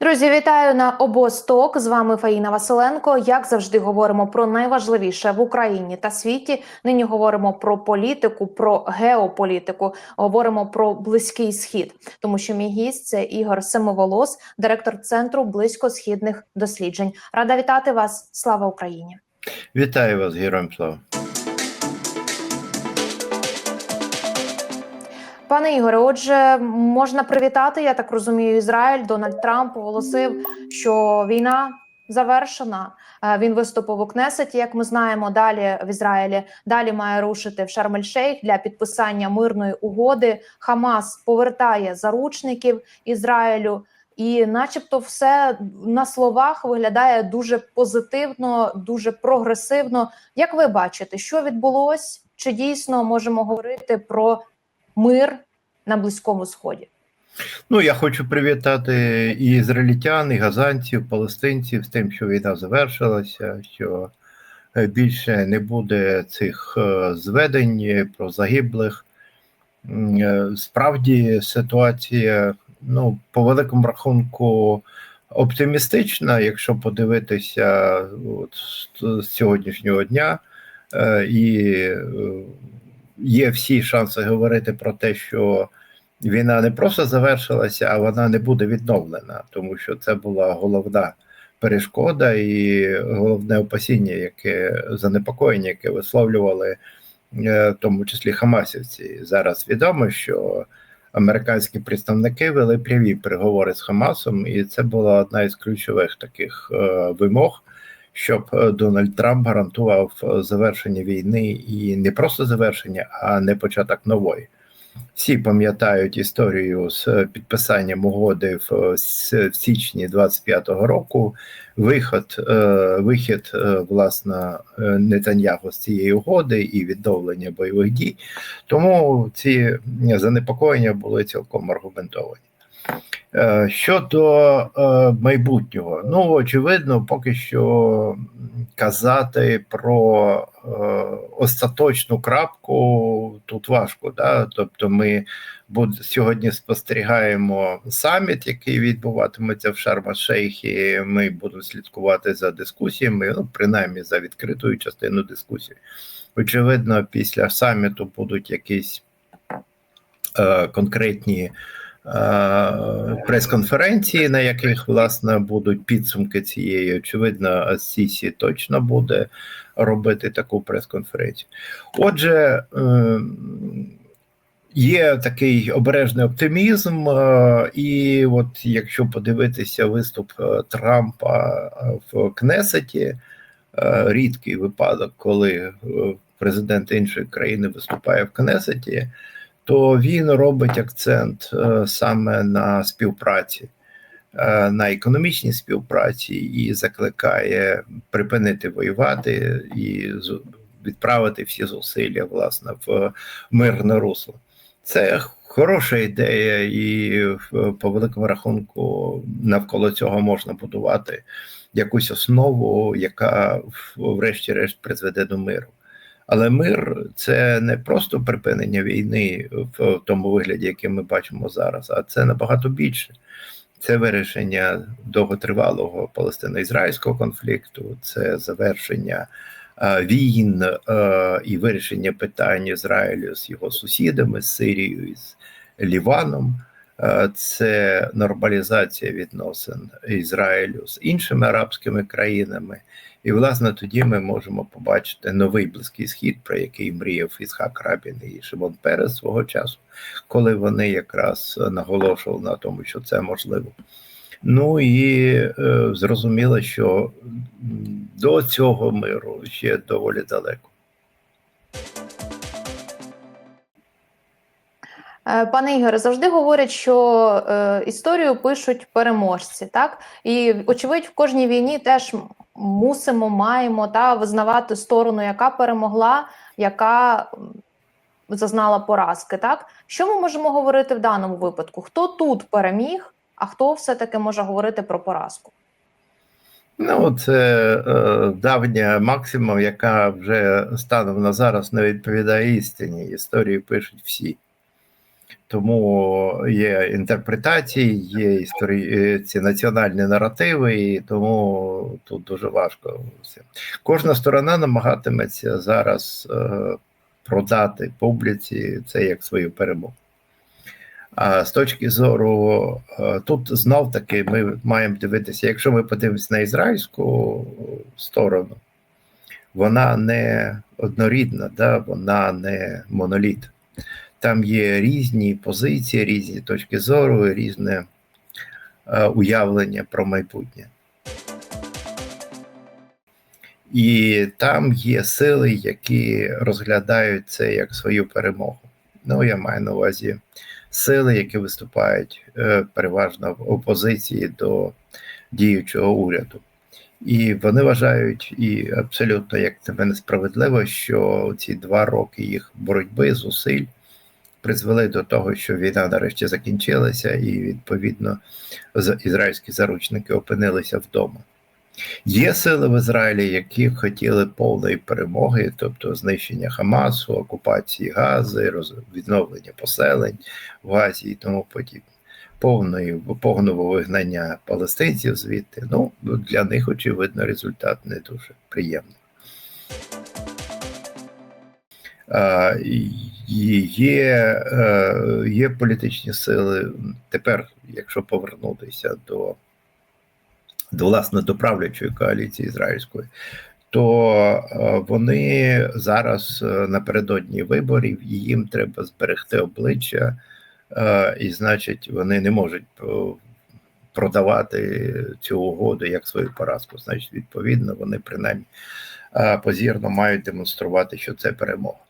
Друзі, вітаю на обосток. З вами Фаїна Василенко. Як завжди, говоримо про найважливіше в Україні та світі. Нині говоримо про політику, про геополітику. Говоримо про близький схід, тому що мій гість це Ігор Семиволос, директор центру близькосхідних досліджень. Рада вітати вас. Слава Україні! Вітаю вас, героям слава. Пане Ігоре, отже, можна привітати. Я так розумію, Ізраїль Дональд Трамп оголосив, що війна завершена. Е, Він виступив у Кнесеті, як ми знаємо. Далі в Ізраїлі далі має рушити в Шарм-ель-Шейх для підписання мирної угоди. Хамас повертає заручників Ізраїлю. І, начебто, все на словах виглядає дуже позитивно, дуже прогресивно. Як ви бачите, що відбулось? Чи дійсно можемо говорити про мир на близькому сході? Ну, я хочу привітати і ізраїльтян, і газанців, палестинців з тим, що війна завершилася, що е, більше не буде цих е, зведень про загиблих. Е, Справді ситуація, ну, по великому рахунку, оптимістична, якщо подивитися от, з- сьогоднішнього дня. Е, І е, є всі шанси говорити про те, що війна не просто завершилася, а вона не буде відновлена, тому що це була головна перешкода і головне опасіння, яке занепокоєння, яке висловлювали е, в тому числі Хамасівці. Зараз відомо, що американські представники вели прямі переговори з Хамасом, і це була одна із ключових таких е, вимог. Щоб е, Дональд Трамп гарантував е, завершення війни і не просто завершення, а не початок нової. Всі пам'ятають історію з підписанням угоди в, е, січні 25-го року. Виход, вихід власне Нетаньяху з цієї угоди і відновлення бойових дій. Тому ці занепокоєння були цілком аргументовані. Е, Щодо е, майбутнього, ну очевидно, поки що казати про е, остаточну крапку тут важко. Да? Тобто, ми сьогодні спостерігаємо саміт, який відбуватиметься в Шарма-Шейхі. Ми будемо слідкувати за дискусіями, ну принаймні за відкритою частиною дискусії. Очевидно, після саміту будуть якісь е, конкретні. Е, Прес-конференції, на яких власне будуть підсумки цієї, очевидно, Сісі точно буде робити таку прес-конференцію. Отже, е, є такий обережний оптимізм, е, і от якщо подивитися виступ Трампа в Кнесеті, рідкий випадок, коли президент іншої країни виступає в Кнесеті, то він робить акцент е, саме на співпраці. е, На економічній співпраці і закликає припинити воювати і відправити всі зусилля власне в мирне русло. Це хороша ідея, і по великому рахунку навколо цього можна будувати якусь основу, яка врешті-решт призведе до миру. Але мир це не просто припинення війни в тому вигляді, який ми бачимо зараз, а це набагато більше. Це вирішення довготривалого палестино-ізраїльського конфлікту, це завершення е, війн е, і вирішення питань Ізраїлю з його сусідами, з Сирією з Ліваном. Е, Це нормалізація відносин Ізраїлю з іншими арабськими країнами. І, власне, тоді ми можемо побачити новий близький схід, про який мріяв Ісхак Рабін і Шимон Перес свого часу, коли вони якраз наголошували на тому, що це можливо. Ну і е, зрозуміло, що до цього миру ще доволі далеко. Е, Пане Ігоре, завжди говорять, що е, історію пишуть переможці, так і очевидь, в кожній війні теж мусимо, маємо та визнавати сторону, яка перемогла, яка зазнала поразки. Так що ми можемо говорити в даному випадку? Хто тут переміг, а хто все-таки може говорити про поразку? Ну, це е, давня максима, яка вже станом на зараз не відповідає істині. Історію пишуть всі. Тому є інтерпретації, є історії, ці національні наративи, і тому тут дуже важко. Кожна сторона намагатиметься зараз е, продати публіці це як свою перемогу. А з точки зору, е, тут знов таки ми маємо дивитися, якщо ми подивимося на ізраїльську сторону, вона не однорідна, да? вона не моноліт. Там є різні позиції, різні точки зору, різне е, уявлення про майбутнє. І там є сили, які розглядають це як свою перемогу. Ну, я маю на увазі сили, які виступають е, переважно в опозиції до діючого уряду. І вони вважають, і абсолютно як на мене справедливо, що ці два роки їх боротьби, зусиль призвели до того, що війна нарешті закінчилася, і відповідно ізраїльські заручники опинилися вдома. Є сили в Ізраїлі, які хотіли повної перемоги, тобто знищення Хамасу, окупації Гази, відновлення поселень в Газі і тому подібне. Повної повного вигнання палестинців звідти. Ну для них очевидно результат не дуже приємний. Є, е, є політичні сили тепер, якщо повернутися до, до власне до правлячої коаліції ізраїльської, то е, вони зараз е, напередодні виборів і їм треба зберегти обличчя, е, і значить, вони не можуть е, продавати цю угоду як свою поразку. Значить, відповідно, вони принаймні е, позірно мають демонструвати, що це перемога.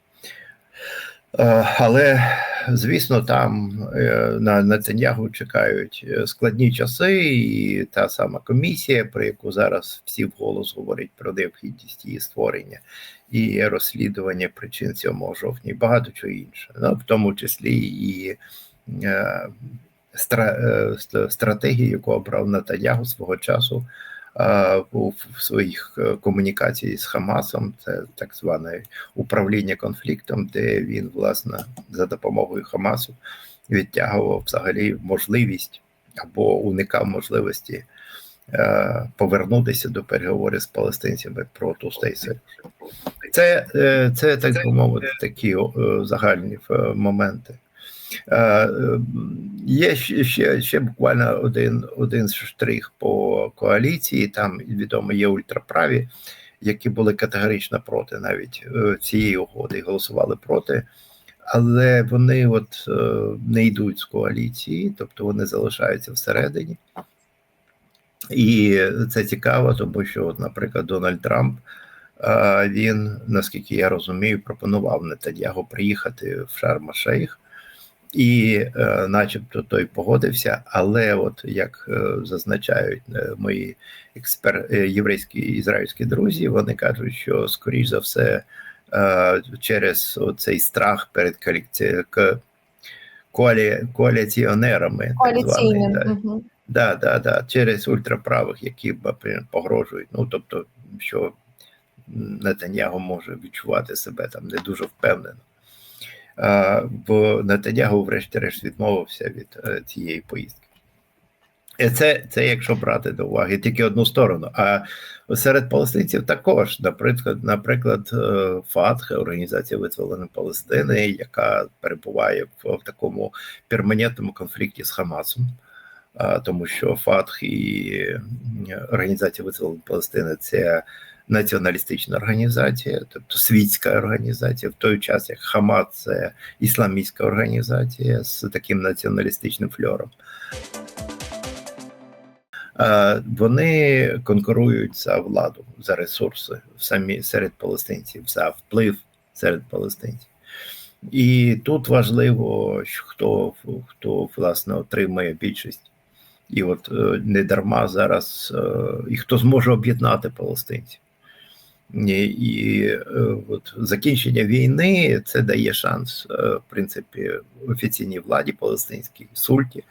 Е, Але, звісно, там е, на Нетаньягу чекають е, складні часи, і та сама комісія, про яку зараз всі вголос говорять про необхідність її створення і розслідування причин 7 жовтня, і багато чого інше, ну, в тому числі і стра, ст- стратегію, яку обрав Нетаньягу свого часу в своїх е, комунікацій з Хамасом, це так зване управління конфліктом, де він, власне, за допомогою Хамасу відтягував взагалі можливість або уникав можливості е, повернутися до переговорів з палестинцями про Two-State Solution. Це, е, це так би мовити, такі е, загальні е, моменти. Е, е, Є ще, ще, буквально один, один штрих по коаліції. Там відомо є ультраправі, які були категорично проти навіть е, цієї угоди, голосували проти, але вони от не йдуть з коаліції, тобто вони залишаються всередині. І це цікаво, тому що, от, наприклад, Дональд Трамп. Він, наскільки я розумію, пропонував Нетаньягу приїхати в Шарма-Шейх, і, е, начебто, той погодився. Але, от як е, зазначають е, мої експер... е, єврейські ізраїльські друзі, вони кажуть, що скоріш за все е, через цей страх перед коаліці... коалі... коаліціонерами, так званий, да, Мгм. Да, да, да, через ультраправих, які наприклад, погрожують. Ну тобто, що Нетаньягу може відчувати себе там не дуже впевнено. Бо Нетаньягу, врешті-решт, відмовився від е, цієї поїздки. І це, це якщо брати до уваги тільки одну сторону. А серед палестинців також, наприклад, наприклад, е, ФАТХ, Організація визволення Палестини, яка перебуває в, в такому перманентному конфлікті з Хамасом. Тому що ФАТХ і е, Організація визволення Палестини це націоналістична організація, тобто світська організація, в той час як Хамас це ісламістська організація з таким націоналістичним фльором. Вони конкурують за владу, за ресурси самі серед палестинців, за вплив серед палестинців. І тут важливо, хто, хто власне отримає більшість. І от е, не дарма зараз е, і хто зможе об'єднати палестинців. І, е, от закінчення війни це дає шанс, е, в принципі, офіційній владі палестинській сульті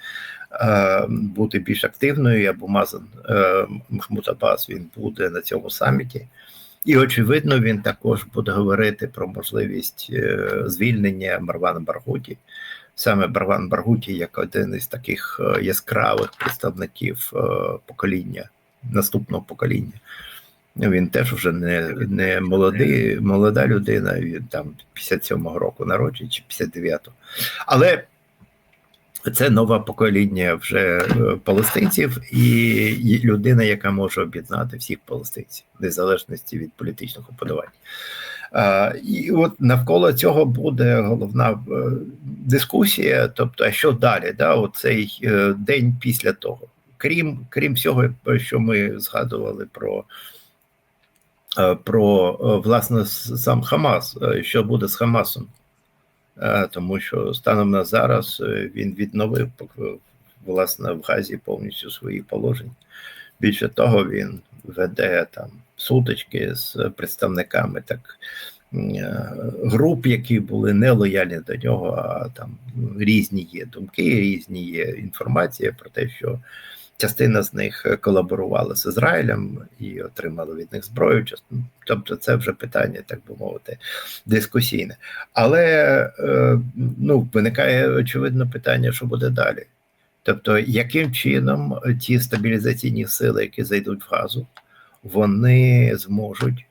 е, бути більш активною. І Абу Мазан е, Махмуд Аббас він буде на цьому саміті. І очевидно, він також буде говорити про можливість звільнення Марвана Баргуті, саме Барван Баргуті як один із таких яскравих представників покоління, наступного покоління. Він теж вже не, не молодий, молода людина, він там 57-го року народження чи 59-го. Але це нове покоління вже е, палестинців і людина, яка може об'єднати всіх палестинців, в незалежності від політичних уподобань. І от навколо цього буде головна е, дискусія. Тобто, а що далі? Да, Оцей е, день після того, крім крім всього, що ми згадували про. Е, Про е, власне сам Хамас, е, що буде з Хамасом, тому що станом на зараз він відновив власне в Газі повністю свої положення. Більше того, він веде там сутички з представниками так груп, які були не лояльні до нього, а там різні є думки, різні є інформація про те, що частина з них колаборувала з Ізраїлем і отримала від них зброю. Тобто, це вже питання, так би мовити, дискусійне. Але е, ну, виникає очевидно питання, що буде далі. Тобто, яким чином ті стабілізаційні сили, які зайдуть в газу, вони зможуть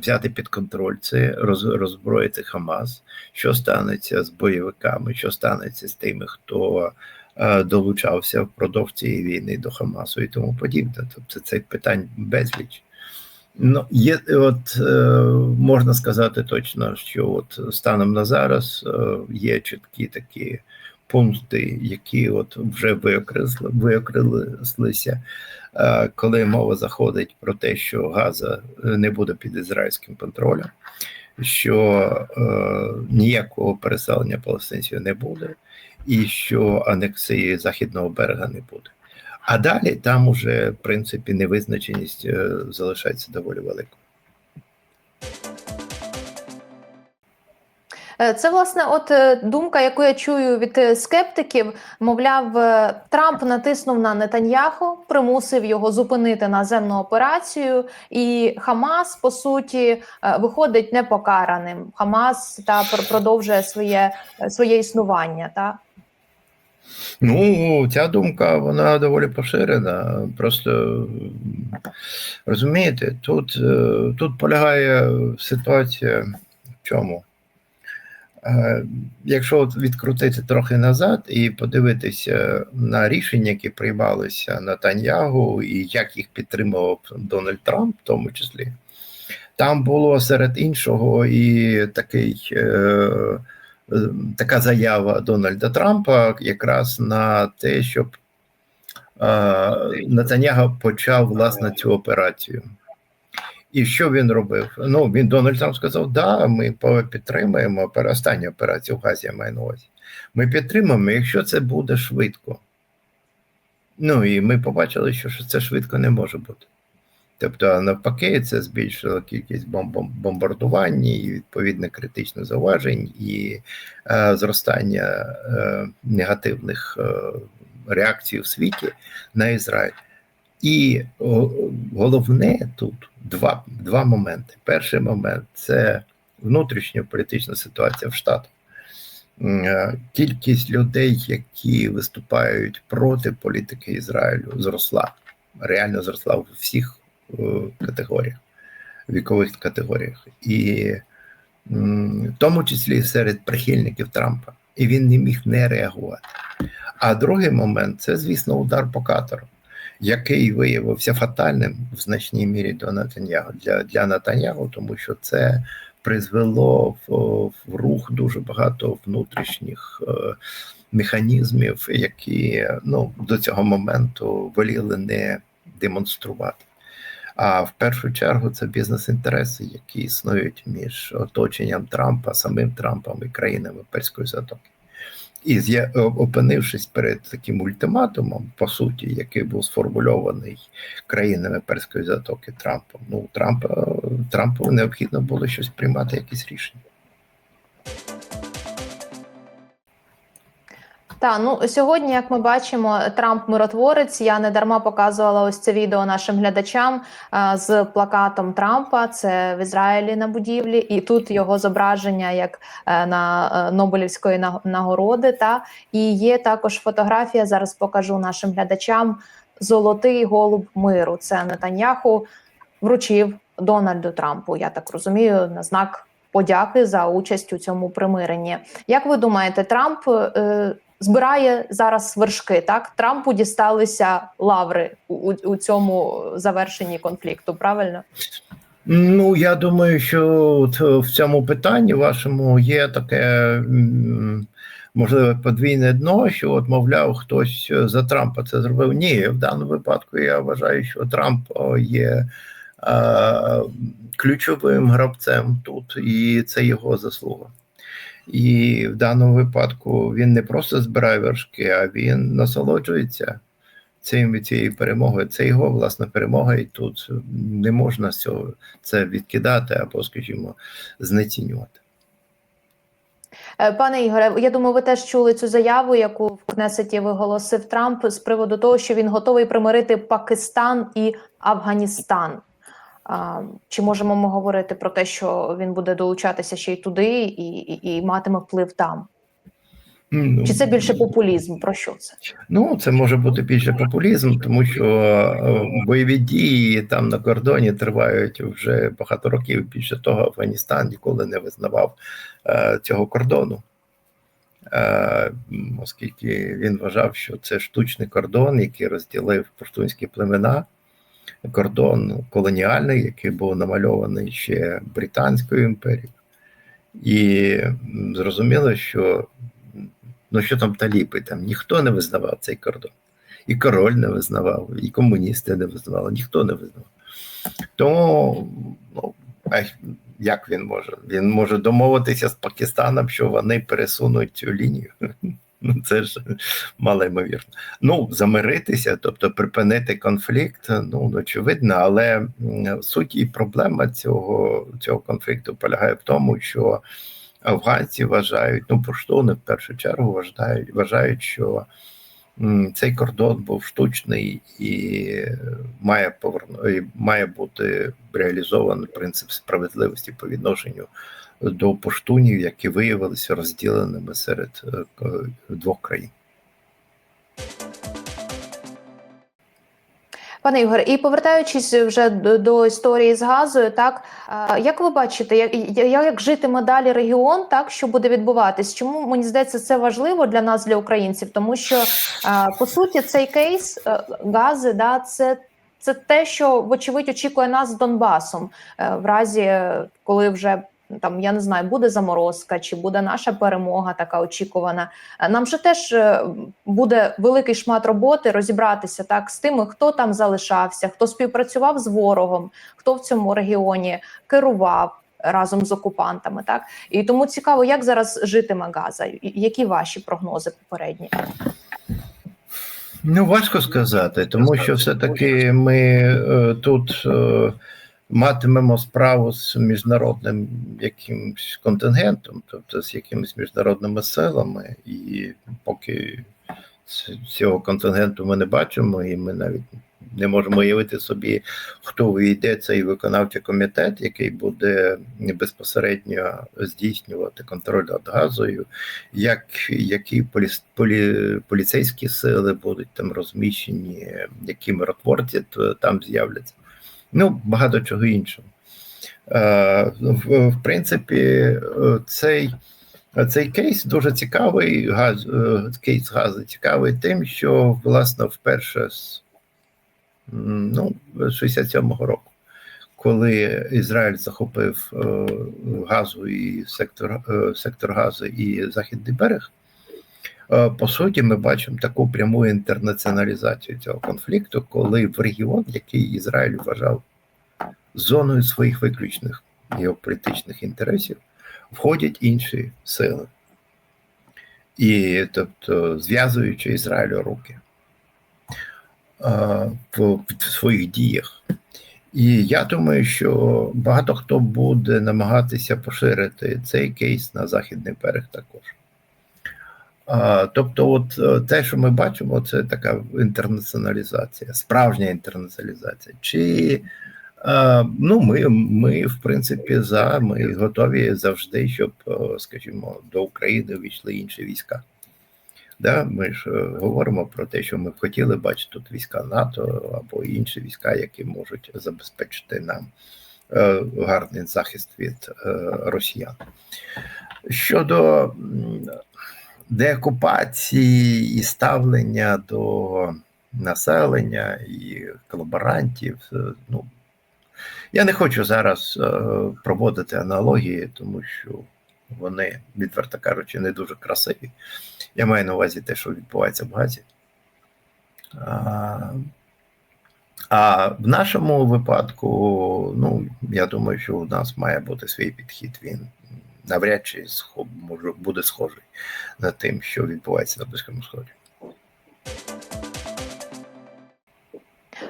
взяти під контроль це, роз, роззброїти Хамас, що станеться з бойовиками, що станеться з тими, хто е, долучався впродовж цієї війни до Хамасу і тому подібне. Тобто цих питань безліч. Ну, є, от е, можна сказати точно, що от станом на зараз е, є чіткі такі пункти, які от вже виокресли, виокреслилися, е, коли мова заходить про те, що Газа е, не буде під ізраїльським контролем, що е, ніякого переселення палестинців не буде, і що анексії західного берега не буде. А далі там уже в принципі невизначеність е, залишається доволі великою. Е, Це власне, от е, думка, яку я чую від скептиків, мовляв, Трамп натиснув на Нетаньяху, примусив його зупинити наземну операцію, і Хамас по суті виходить непокараним. Хамас та пр- продовжує своє, своє існування. Та Ну, ця думка вона доволі поширена. Просто розумієте, тут, е, тут полягає ситуація в чому? Е, Якщо відкрутити трохи назад і подивитися на рішення, які приймалися на Таньягу, і як їх підтримував Дональд Трамп, в тому числі, там було серед іншого і такий. Е, така заява Дональда Трампа якраз на те, щоб е, Нетаньяго почав власне цю операцію. І що він робив? Ну, він Дональд Трамп сказав: да, ми підтримаємо останню операцію в Газі, я маю на увазі. Ми підтримаємо, якщо це буде швидко. Ну і ми побачили, що це швидко не може бути. Тобто, навпаки, це збільшило кількість бомб- бомбардувань і відповідне критичне зауважень і е, зростання е, негативних е, реакцій у світі на Ізраїль. І о, головне тут два, два моменти. Перший момент це внутрішня політична ситуація в Штатах. Е, Кількість людей, які виступають проти політики Ізраїлю, зросла. Реально зросла в всіх категоріях, вікових категоріях. І в тому числі серед прихильників Трампа. І він не міг не реагувати. А другий момент це, звісно, удар по Катару, який виявився фатальним в значній мірі до Натаньяго для, для Натаньяго, тому що це призвело в, в рух дуже багато внутрішніх е, механізмів, які ну, до цього моменту воліли не демонструвати. А в першу чергу це бізнес-інтереси, які існують між оточенням Трампа, самим Трампом і країнами Перської затоки. І опинившись перед таким ультиматумом, по суті, який був сформульований країнами Перської затоки Трампом, ну Трампа Трампу необхідно було щось приймати, якісь рішення. Та ну сьогодні, як ми бачимо, Трамп миротворець. Я не дарма показувала ось це відео нашим глядачам а, з плакатом Трампа. Це в Ізраїлі на будівлі, і тут його зображення як е, на е, Нобелівської на- нагороди. Та і є також фотографія. Зараз покажу нашим глядачам. Золотий голуб миру. Це Нетаньяху вручив Дональду Трампу. Я так розумію, на знак подяки за участь у цьому примиренні. Як ви думаєте, Трамп е, збирає зараз вершки? Так Трампу дісталися лаври у, у, цьому завершенні конфлікту? Правильно? Ну, я думаю, що в цьому питанні вашому є таке можливе подвійне дно, що от, мовляв, хтось за Трампа це зробив. Ні, в даному випадку я вважаю, що Трамп є е, ключовим гравцем тут, і це його заслуга. І в даному випадку він не просто збирає вершки, а він насолоджується цим цією перемогою. Це його власна перемога, і тут не можна цього це відкидати або, скажімо, знецінювати. Е, Пане Ігоре, я думаю, ви теж чули цю заяву, яку в Кнесеті виголосив Трамп з приводу того, що він готовий примирити Пакистан і Афганістан. Чи можемо ми говорити про те, що він буде долучатися ще й туди і, і, і матиме вплив там? Ну, Чи це більше популізм? Про що це? Ну, це може бути більше популізм, тому що е, бойові дії там на кордоні тривають вже багато років. Більше того, Афганістан ніколи не визнавав е, цього кордону, е, оскільки він вважав, що це штучний кордон, який розділив пуштунські племена. Кордон колоніальний, який був намальований ще Британською імперією, і зрозуміло, що ну що там таліпи, там ніхто не визнавав цей кордон. І король не визнавав, і комуністи не визнавали, ніхто не визнавав. Тому ну, як він може? Він може домовитися з Пакистаном, що вони пересунуть цю лінію. Ну, це ж малоймовірно. Ну, замиритися, тобто припинити конфлікт, ну очевидно, але суть і проблема цього, цього конфлікту полягає в тому, що афганці вважають, ну пуштуни в першу чергу вважають, вважають, що цей кордон був штучний і має поверну, і має бути реалізований принцип справедливості по відношенню до пуштунів, які виявилися розділеними серед е, двох країн. Пане Ігор, і повертаючись вже до, історії з газою, так як ви бачите, як, як житиме далі регіон, так що буде відбуватись? Чому мені здається, це важливо для нас, для українців? Тому що по суті цей кейс е, гази, да, це. Це те, що вочевидь очікує нас з Донбасом, е, в разі, коли вже там я не знаю, буде заморозка, чи буде наша перемога така очікувана. Е, Нам же теж е, буде великий шмат роботи розібратися так з тими, хто там залишався, хто співпрацював з ворогом, хто в цьому регіоні керував разом з окупантами. Так і тому цікаво, як зараз житиме Газа, які ваші прогнози попередні? Ну, важко сказати, тому що все-таки ми е, тут е, матимемо справу з міжнародним якимсь контингентом, тобто з якимись міжнародними силами, і поки цього контингенту ми не бачимо, і ми навіть не можемо уявити собі, хто вийде цей виконавчий комітет, який буде безпосередньо здійснювати контроль над газою, як які полі, полі, поліцейські сили будуть там розміщені, які миротворці там з'являться. Ну, багато чого іншого. Е, в, принципі, е, цей, цей кейс дуже цікавий. Газ, е, кейс газу цікавий тим, що власне вперше з ну, 67-го року, коли Ізраїль захопив газу і сектор, сектор газу і Західний берег. Е, По суті, ми бачимо таку пряму інтернаціоналізацію цього конфлікту, коли в регіон, який Ізраїль вважав зоною своїх виключних геополітичних інтересів, входять інші сили, і тобто зв'язуючи Ізраїлю руки е, в, в своїх діях. І я думаю, що багато хто буде намагатися поширити цей кейс на західний берег також. Тобто, от е, те, що ми бачимо, це така інтернаціоналізація, справжня інтернаціоналізація. Чи е, ну, ми, ми, в принципі, за ми готові завжди, щоб, е, скажімо, до України війшли інші війська. Да, ми ж говоримо про те, що ми б хотіли бачити тут війська НАТО або інші війська, які можуть забезпечити нам гарний захист від росіян. Щодо деокупації і ставлення до населення і колаборантів, е, ну я не хочу зараз е, проводити аналогії, тому що вони, відверто кажучи, не дуже красиві. Я маю на увазі те, що відбувається в Газі. А, а в нашому випадку, ну, я думаю, що у нас має бути свій підхід. Він навряд чи схо- може, буде схожий на тим, що відбувається на Близькому Сході.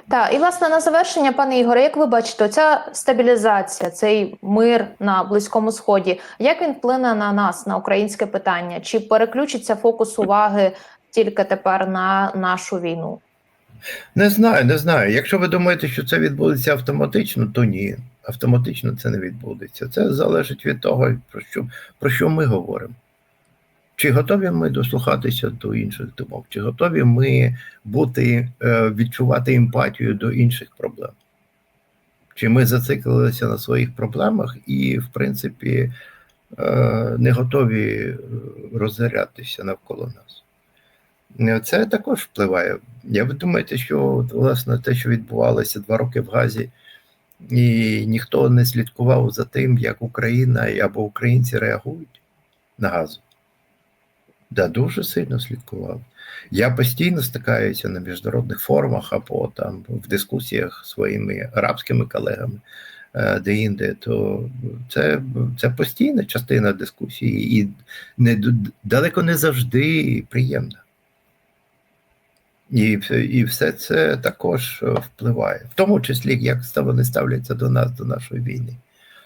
Так, і власне на завершення, пане Ігоре, як ви бачите, ця стабілізація, цей мир на Близькому Сході, як він вплине на нас, на українське питання? Чи переключиться фокус уваги тільки тепер на нашу війну? Не знаю, не знаю. Якщо ви думаєте, що це відбудеться автоматично, то ні. Автоматично це не відбудеться. Це залежить від того, про що, про що ми говоримо. Чи готові ми дослухатися до інших думок, чи готові ми бути, е, відчувати емпатію до інших проблем? Чи ми зациклилися на своїх проблемах і, в принципі, е, не готові е, розгорятися навколо нас? Це також впливає. Я ви думаєте, що власне те, що відбувалося два роки в Газі, і ніхто не слідкував за тим, як Україна або українці реагують на газу? Да, дуже сильно слідкував. Я постійно стикаюся на міжнародних форумах або там в дискусіях зі своїми арабськими колегами е, де-інде, то це, це постійна частина дискусії і не, далеко не завжди приємна. І, і все це також е, впливає, в тому числі, як вони ставляться до нас, до нашої війни.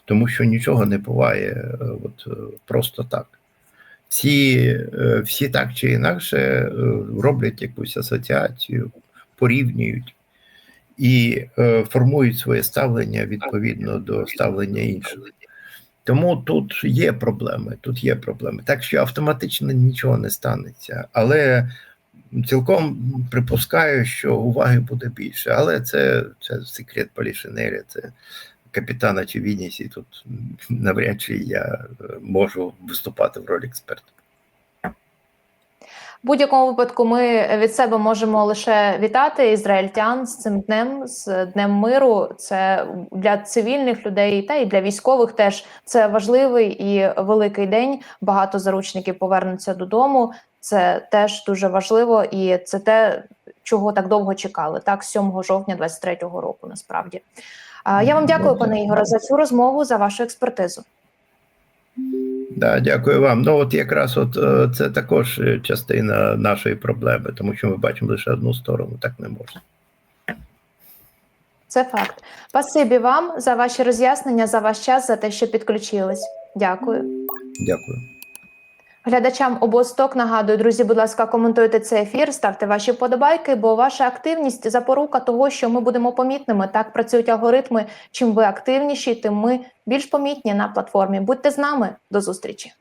Тому що нічого не буває е, от, е, просто так. Всі, всі так чи інакше роблять якусь асоціацію, порівнюють і формують своє ставлення відповідно до ставлення інших. Тому тут є проблеми, тут є проблеми. Так що автоматично нічого не станеться. Але цілком припускаю, що уваги буде більше. Але це, це секрет Полішинеля, це капітана очевидність, і тут навряд чи я е, можу виступати в ролі експерта. В будь-якому випадку ми від себе можемо лише вітати ізраїльтян з цим днем, з днем миру. Це для цивільних людей та і для військових теж це важливий і великий день. Багато заручників повернуться додому. Це теж дуже важливо, і це те, чого так довго чекали. Так, 7 жовтня 23-го року. Насправді. Я вам дякую, пане Ігоре, за цю розмову, за вашу експертизу. Да, дякую вам. Ну от якраз от е, це також частина нашої проблеми, тому що ми бачимо лише одну сторону, так не можна. Це факт. Спасибі вам за ваші роз'яснення, за ваш час, за те, що підключились. Дякую. Дякую. Глядачам обосток нагадую, друзі, будь ласка, коментуйте цей ефір, ставте ваші вподобайки, бо ваша активність запорука того, що ми будемо помітними. Так працюють алгоритми. Чим ви активніші, тим ми більш помітні на платформі. Будьте з нами. До зустрічі.